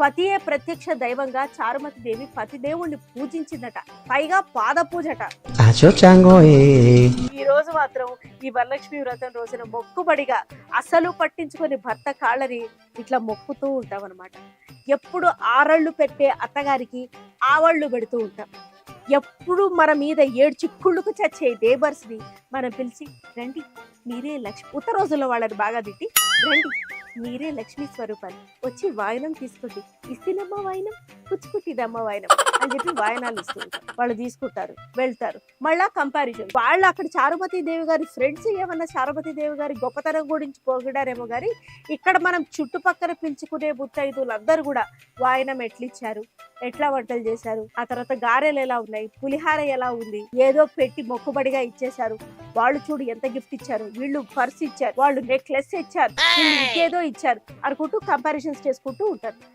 పతియే ప్రత్యక్ష దైవంగా చారుమతి దేవి పతి దేవుణ్ణి పూజించిందట. పైగా పాద పూజట. ఈ రోజు మాత్రం ఈ వరలక్ష్మి వ్రతం రోజున మొక్కుబడిగా అసలు పట్టించుకొని భర్త కాళ్ళని ఇట్లా మొక్కుతూ ఉంటాం అనమాట ఎప్పుడు ఆరళ్ళు పెట్టే అత్తగారికి ఆవళ్ళు పెడుతూ ఉంటాం. ఎప్పుడు మన మీద ఏడు చిక్కుళ్ళకు చచ్చే neighbours ని మనం పిలిచి రండి మీరే లక్ష్మి ఉత్త రోజుల్లో వాళ్ళని బాగా తిట్టి రండి మీరే లక్ష్మీ స్వరూపాలు. వచ్చి వాయనం తీసుకోండి. ఇస్తేనమ్మ వాయనం పుచ్చుకుట్టిదమ్మా వాయనం అని చెప్పి వాయనాలు ఇస్తుంటారు. వాళ్ళు తీసుకుంటారు వెళ్తారు. మళ్ళా కంపారిజన్ వాళ్ళు అక్కడ చారుమతి దేవి గారి ఫ్రెండ్స్ ఏమన్నా చారుమతి దేవి గారి గొప్పతనం గురించి పోగడారేమో గారి ఇక్కడ మనం చుట్టుపక్కల పిలుచుకునే ముత్తైదులు అందరూ కూడా వాయనం ఎట్లిచ్చారు? ఎట్లా వంటలు చేశారు? ఆ తర్వాత గారెలు ఎలా ఉన్నాయి? పులిహార ఎలా ఉంది? ఏదో పెట్టి మొక్కుబడిగా ఇచ్చేశారు. వాళ్ళు చూడు ఎంత గిఫ్ట్ ఇచ్చారు. వీళ్ళు పర్స్ ఇచ్చారు. వాళ్ళు నెక్లెస్ ఇచ్చారు. వీళ్ళు ఇంకేదో ఇచ్చారు. అనుకుంటూ కంపారిజన్స్ చేసుకుంటూ ఉంటారు.